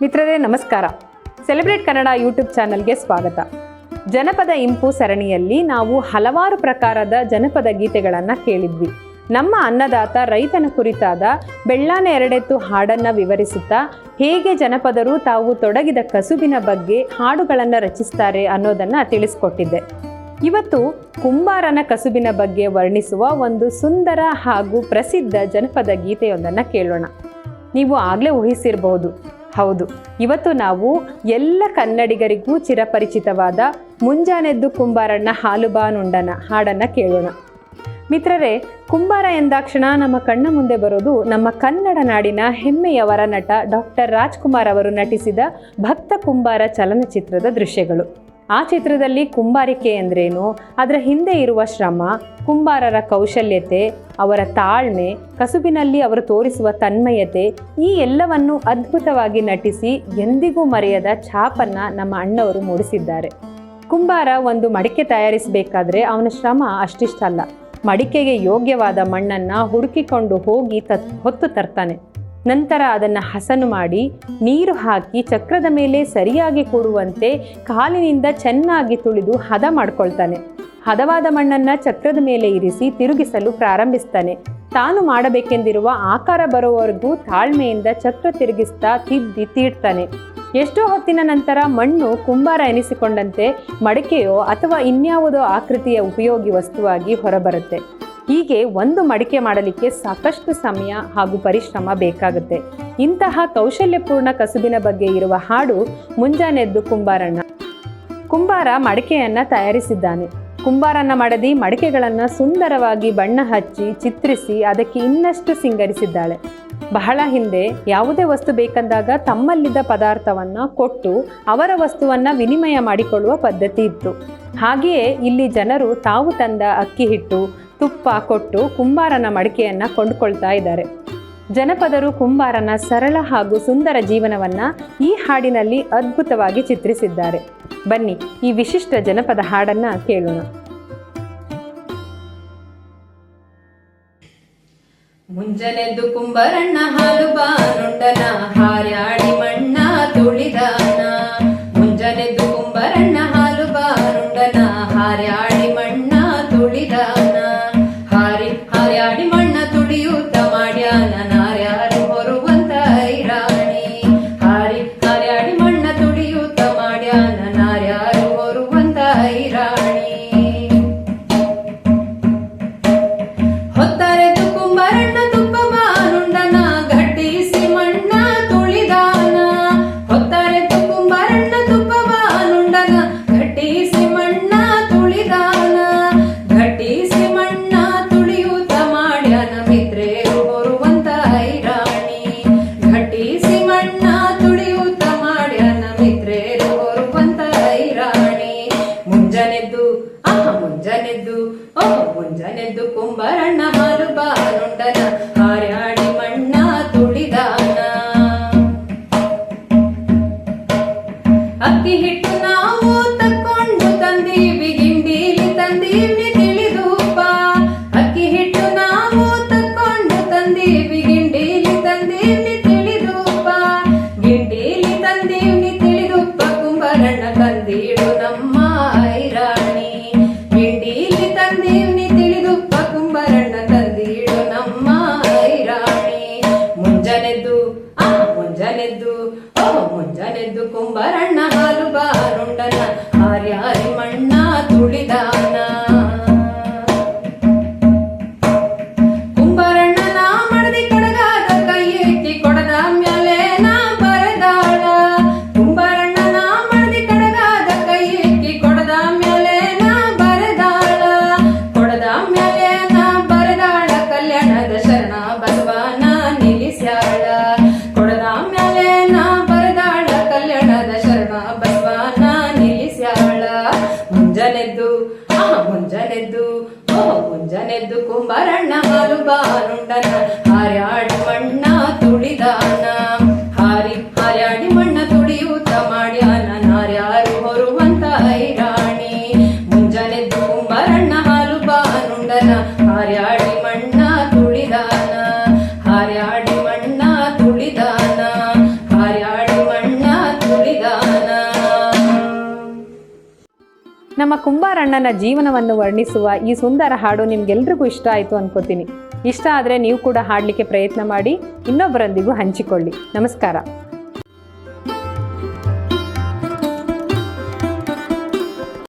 ಮಿತ್ರರೇ, ನಮಸ್ಕಾರ. Celebrate Kannada YouTube ಚಾನಲ್ಗೆ ಸ್ವಾಗತ. ಜನಪದ ಇಂಪು ಸರಣಿಯಲ್ಲಿ ನಾವು ಹಲವಾರು ಪ್ರಕಾರದ ಜನಪದ ಗೀತೆಗಳನ್ನು ಕೇಳಿದ್ವಿ. ನಮ್ಮ ಅನ್ನದಾತ ರೈತನ ಕುರಿತಾದ ಬೆಳ್ಳಾನೆ ಎರಡೆತ್ತು ಹಾಡನ್ನು ವಿವರಿಸುತ್ತಾ, ಹೇಗೆ ಜನಪದರು ತಾವು ತೊಡಗಿದ ಕಸುಬಿನ ಬಗ್ಗೆ ಹಾಡುಗಳನ್ನು ರಚಿಸ್ತಾರೆ ಅನ್ನೋದನ್ನು ತಿಳಿಸ್ಕೊಟ್ಟಿದ್ದೆ. ಇವತ್ತು ಕುಂಬಾರನ ಕಸುಬಿನ ಬಗ್ಗೆ ವರ್ಣಿಸುವ ಒಂದು ಸುಂದರ ಹಾಗೂ ಪ್ರಸಿದ್ಧ ಜನಪದ ಗೀತೆಯೊಂದನ್ನು ಕೇಳೋಣ. ನೀವು ಆಗಲೇ ಊಹಿಸಿರಬಹುದು ಹೌದು. ಇವತ್ತು ನಾವು ಎಲ್ಲ ಕನ್ನಡಿಗರಿಗೂ ಚಿರಪರಿಚಿತವಾದ ಮುಂಜಾನೆದ್ದು ಕುಂಬಾರಣ್ಣ ಹಾಲುಬಾನುಂಡನ ಹಾಡನ್ನು ಕೇಳೋಣ. ಮಿತ್ರರೇ, ಕುಂಬಾರ ಎಂದಾಕ್ಷಣ ನಮ್ಮ ಕಣ್ಣ ಮುಂದೆ ಬರೋದು ನಮ್ಮ ಕನ್ನಡ ನಾಡಿನ ಹೆಮ್ಮೆಯವರ ನಟ ಡಾಕ್ಟರ್ ರಾಜ್ಕುಮಾರ್ ಅವರು ನಟಿಸಿದ ಭಕ್ತ ಕುಂಬಾರ ಚಲನಚಿತ್ರದ ದೃಶ್ಯಗಳು. ಆ ಚಿತ್ರದಲ್ಲಿ ಕುಂಬಾರಿಕೆ ಎಂದ್ರೇನು? ಅದರ ಹಿಂದೆ ಇರುವ ಶ್ರಮ ಕುಂಬಾರರ ಕೌಶಲ್ಯತೆ, ಅವರ ತಾಳ್ಮೆ, ಕಸುಬಿನಲ್ಲಿ ಅವರು ತೋರಿಸುವ ತನ್ಮಯತೆ, ಈ ಎಲ್ಲವನ್ನು ಅದ್ಭುತವಾಗಿ ನಟಿಸಿ ಎಂದಿಗೂ ಮರೆಯದ ಛಾಪನ್ನ ನಮ್ಮ ಅಣ್ಣವರು ಮೂಡಿಸಿದ್ದಾರೆ. ಕುಂಬಾರ ಒಂದು ಮಡಿಕೆ ತಯಾರಿಸಬೇಕಾದ್ರೆ ಅವನ ಶ್ರಮ ಅಷ್ಟಿಷ್ಟಲ್ಲ ಮಡಿಕೆಗೆ ಯೋಗ್ಯವಾದ ಮಣ್ಣನ್ನು ಹುಡುಕಿಕೊಂಡು ಹೋಗಿ ತತ್ ಹೊತ್ತು ತರ್ತಾನೆ. ನಂತರ ಅದನ್ನು ಹಸನು ಮಾಡಿ, ನೀರು ಹಾಕಿ ಚಕ್ರದ ಮೇಲೆ ಸರಿಯಾಗಿ ಕೂಡುವಂತೆ ಕಾಲಿನಿಂದ ಚೆನ್ನಾಗಿ ತುಳಿದು ಹದ ಮಾಡ್ಕೊಳ್ತಾನೆ. ಹದವಾದ ಮಣ್ಣನ್ನು ಚಕ್ರದ ಮೇಲೆ ಇರಿಸಿ ತಿರುಗಿಸಲು ಪ್ರಾರಂಭಿಸ್ತಾನೆ. ತಾನು ಮಾಡಬೇಕೆಂದಿರುವ ಆಕಾರ ಬರುವವರೆಗೂ ತಾಳ್ಮೆಯಿಂದ ಚಕ್ರ ತಿರುಗಿಸ್ತಾ ತಿದ್ದಿ ತೀಡ್ತಾನೆ ಎಷ್ಟೋ ಹೊತ್ತಿನ ನಂತರ ಮಣ್ಣು ಕುಂಬಾರ ಎನಿಸಿಕೊಂಡಂತೆ ಮಡಿಕೆಯೋ ಅಥವಾ ಇನ್ಯಾವುದೋ ಆಕೃತಿಯ ಉಪಯೋಗಿ ವಸ್ತುವಾಗಿ ಹೊರಬರುತ್ತೆ. ಹೀಗೆ ಒಂದು ಮಡಿಕೆ ಮಾಡಲಿಕ್ಕೆ ಸಾಕಷ್ಟು ಸಮಯ ಹಾಗೂ ಪರಿಶ್ರಮ ಬೇಕಾಗುತ್ತೆ. ಇಂತಹ ಕೌಶಲ್ಯಪೂರ್ಣ ಕಸುಬಿನ ಬಗ್ಗೆ ಇರುವ ಹಾಡು ಮುಂಜಾನೆದ್ದು ಕುಂಬಾರಣ್ಣ. ಕುಂಬಾರ ಮಡಿಕೆಯನ್ನು ತಯಾರಿಸಿದ್ದಾನೆ. ಕುಂಬಾರನ ಮಡದಿ ಮಡಿಕೆಗಳನ್ನು ಸುಂದರವಾಗಿ ಬಣ್ಣ ಹಚ್ಚಿ ಚಿತ್ರಿಸಿ ಅದಕ್ಕೆ ಇನ್ನಷ್ಟು ಸಿಂಗರಿಸಿದ್ದಾಳೆ. ಬಹಳ ಹಿಂದೆ ಯಾವುದೇ ವಸ್ತು ಬೇಕಂದಾಗ ತಮ್ಮಲ್ಲಿದ್ದ ಪದಾರ್ಥವನ್ನು ಕೊಟ್ಟು ಅವರ ವಸ್ತುವನ್ನು ವಿನಿಮಯ ಮಾಡಿಕೊಳ್ಳುವ ಪದ್ಧತಿ ಇತ್ತು. ಹಾಗೆಯೇ ಇಲ್ಲಿ ಜನರು ತಾವು ತಂದ ಅಕ್ಕಿ ಹಿಟ್ಟು, ತುಪ್ಪ ಕೊಟ್ಟು ಕುಂಬಾರನ ಮಡಿಕೆಯನ್ನು ಕೊಂಡುಕೊಳ್ತಾ ಇದ್ದಾರೆ. ಜನಪದರು ಕುಂಬಾರನ ಸರಳ ಹಾಗೂ ಸುಂದರ ಜೀವನವನ್ನು ಈ ಹಾಡಿನಲ್ಲಿ ಅದ್ಭುತವಾಗಿ ಚಿತ್ರಿಸಿದ್ದಾರೆ. ಬನ್ನಿ ಈ ವಿಶಿಷ್ಟ ಜನಪದ ಹಾಡನ್ನ ಕೇಳೋಣ. ಮುಂಜನೆದ್ದು ಕುಂಬರಣ್ಣ ಹಾಲು ಬಾರುಂಡನ ಹಾರ್ಯಾಡಿ ಮಣ್ಣ ತುಳಿದಾನ. ಕುಂಬರಣ್ಣ ಹಾಲು ಬಾನುಂಡನ ಹಾರ್ಯಾಡಿ ಮಣ್ಣ ತುಳಿದಾನ. ಅಕ್ಕಿ ಹಿಟ್ಟು ನಾವು ತಕ್ಕೊಂಡು ತಂದೀವಿ, ಗಿಂಡೀಲಿ ತಂದೀವಿ ತಿಳಿದೂಪ ಅಕ್ಕಿ ಹಿಟ್ಟು ನಾವು ತಕ್ಕೊಂಡು ತಂದೀವಿ, ಗಿಂಡೀಲಿ ತಂದೀವಿ ತಿಳಿದೂಪ ಗಿಂಡೀಲಿ ತಂದೀವಿ ಮುಂಜಾನೆದ್ದು ಓ ಮುಂಜಾನೆದ್ದು ಕುಂಬರಣ್ಣ ಹಾಲು ಬಾರುಂಡನ ಮುಂಜಾನೆದ್ದು ಕುಂಬರಣ್ಣ ಹಾಲು ಬಾನುಂಡನ ಹಾರ್ಯಾಡು ಮಣ್ಣ ತುಳಿದಾನ. ನಮ್ಮ ಕುಂಬಾರಣ್ಣನ ಜೀವನವನ್ನು ವರ್ಣಿಸುವ ಈ ಸುಂದರ ಹಾಡು ನಿಮ್ಗೆಲ್ರಿಗೂ ಇಷ್ಟ ಆಯಿತು ಅನ್ಕೋತೀನಿ. ಇಷ್ಟ ಆದರೆ ನೀವು ಕೂಡ ಹಾಡಲಿಕ್ಕೆ ಪ್ರಯತ್ನ ಮಾಡಿ, ಇನ್ನೊಬ್ಬರೊಂದಿಗೂ ಹಂಚಿಕೊಳ್ಳಿ. ನಮಸ್ಕಾರ.